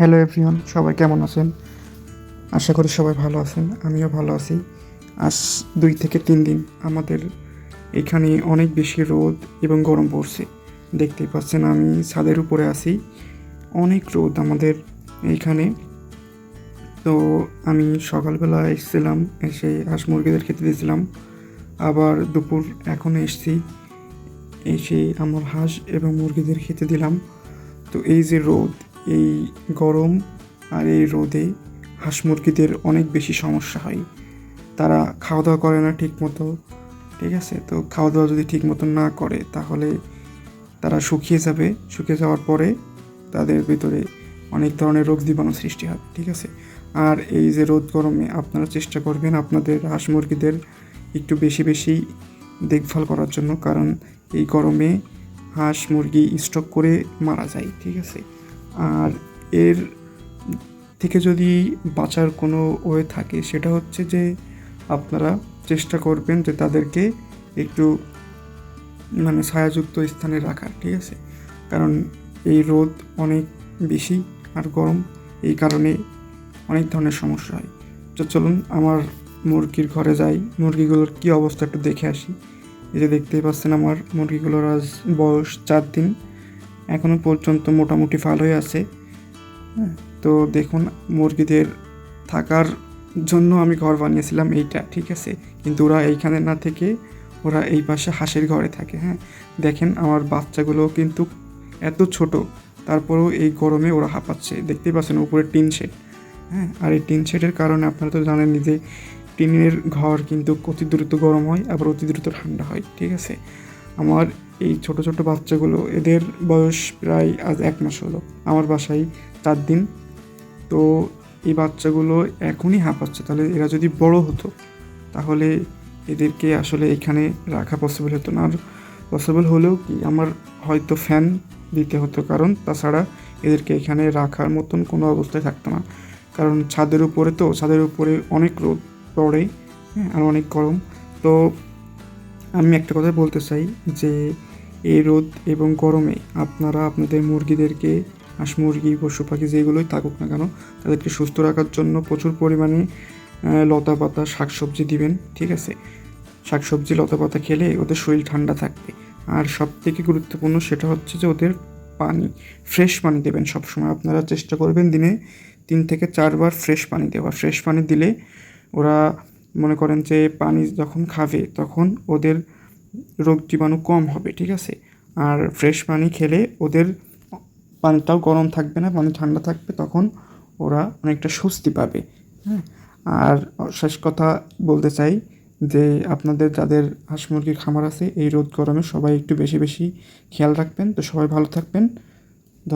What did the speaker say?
Hello everyone সবাই কেমন আছেন? আশা করি সবাই ভালো আছেন। আমিও ভালো আছি। আজ দুই থেকে তিন দিন আমাদের এখানে অনেক বেশি রোদ এবং গরম পড়ছে। দেখতেই পাচ্ছেন, আমি ছাদের উপরে আছি। অনেক রোদ আমাদের এইখানে তো আমি সকালবেলা এসেছিলাম, এসে হাঁস মুরগিদের খেতে দিয়েছিলাম। আবার দুপুর এখন এসছি। এসে আমার হাঁস এবং মুরগিদের খেতে দিলাম। তো এই যে রোদ এই গরম আর এই রোদে হাঁস মুরগিদের অনেক বেশি সমস্যা হয়। তারা খাওয়া দাওয়া করে না ঠিক মতো ঠিক আছে? তো খাওয়া দাওয়া যদি ঠিক মতো না করে, তাহলে তারা শুকিয়ে যাবে। শুকিয়ে যাওয়ার পরে তাদের ভিতরে অনেক ধরনের রোগ জীবাণু সৃষ্টি হবে ঠিক আছে? আর এই যে রোদ গরমে আপনারা চেষ্টা করবেন আপনাদের হাঁস মুরগিদের একটু বেশি বেশি দেখভাল করার জন্য, কারণ এই গরমে হাঁস মুরগি স্টক করে মারা যায়, ঠিক আছে? আর এর থেকে যদি বাঁচার কোনো ওয়ে থাকে, সেটা হচ্ছে যে আপনারা চেষ্টা করবেন যে তাদেরকে একটু মানে ছায়াযুক্ত স্থানে রাখার, ঠিক আছে? কারণ এই রোদ অনেক বেশি আর গরম, এই কারণে অনেক ধরনের সমস্যা হয়। তো চলুন আমার মুরগির ঘরে যাই। মুরগিগুলোর কী অবস্থা একটু দেখে আসি। এই যে দেখতেই পাচ্ছেন আমার মুরগিগুলোর আজ বয়স চার দিন। এখনও পর্যন্ত মোটামুটি ভালোই আছে। হ্যাঁ তো দেখুন, মুরগিদের থাকার জন্য আমি ঘর বানিয়েছিলাম এইটা, ঠিক আছে? কিন্তু ওরা এইখানে না থেকে ওরা এই পাশে হাঁসের ঘরে থাকে হ্যাঁ? দেখেন, আমার বাচ্চাগুলো কিন্তু এত ছোট, তারপরেও এই গরমে ওরা হাঁপাচ্ছে। দেখতেই পাচ্ছেন, উপরে টিন শেড হ্যাঁ? আর এই টিন শেডের কারণে আপনারা তো জানেন যে টিনের ঘর কিন্তু অতি দ্রুত গরম হয়, আবার অতি দ্রুত ঠান্ডা হয়, ঠিক আছে? আমার এই ছোট ছোট বাচ্চাগুলো, এদের বয়স প্রায় আজ এক মাস হলো, আমার বাসায় চার দিন। তো এই বাচ্চাগুলো এখনই হাঁপাচ্ছে, তাহলে এরা যদি বড় হতো, তাহলে এদেরকে আসলে এখানে রাখা পসিবল হতো না। আর পসিবল হলেও কি, আমার হয়তো ফ্যান দিতে হতো, কারণ তাছাড়া এদেরকে এখানে রাখার মতন কোনো অবস্থায় থাকতো না। কারণ ছাদের উপরে তো, ছাদের উপরে অনেক রোদ পড়ে হ্যাঁ আর অনেক গরম। তো আমি একটা কথা বলতে চাই যে এই রোদ এবং গরমে আপনারা আপনাদের মুরগিদেরকে, হাঁস মুরগি, পশু পাখি যেগুলোই থাকুক না কেন, তাদেরকে সুস্থ রাখার জন্য প্রচুর পরিমাণে লতা পাতা, শাকসবজি দিবেন, ঠিক আছে? শাকসবজি, লতা পাতা খেলে ওদের শরীর ঠান্ডা থাকবে। আর সব থেকে গুরুত্বপূর্ণ সেটা হচ্ছে যে ওদের পানি, ফ্রেশ পানি দেবেন সবসময়। আপনারা চেষ্টা করবেন দিনে তিন থেকে চারবার ফ্রেশ পানি দেওয়া। ফ্রেশ পানি দিলে ওরা মনে করেন যে পানি যখন খাবে, তখন ওদের রোগ জীবাণু কম হবে, ঠিক আছে? আর ফ্রেশ পানি খেলে ওদের পানিটাও গরম থাকবে না, পানি ঠান্ডা থাকবে, তখন ওরা অনেকটা স্বস্তি পাবে হ্যাঁ? আর শেষ কথা বলতে চাই যে আপনাদের যাদের হাঁস মুরগির খামার আছে, এই রোদ গরমে সবাই একটু বেশি বেশি খেয়াল রাখবেন। তো সবাই ভালো থাকবেন।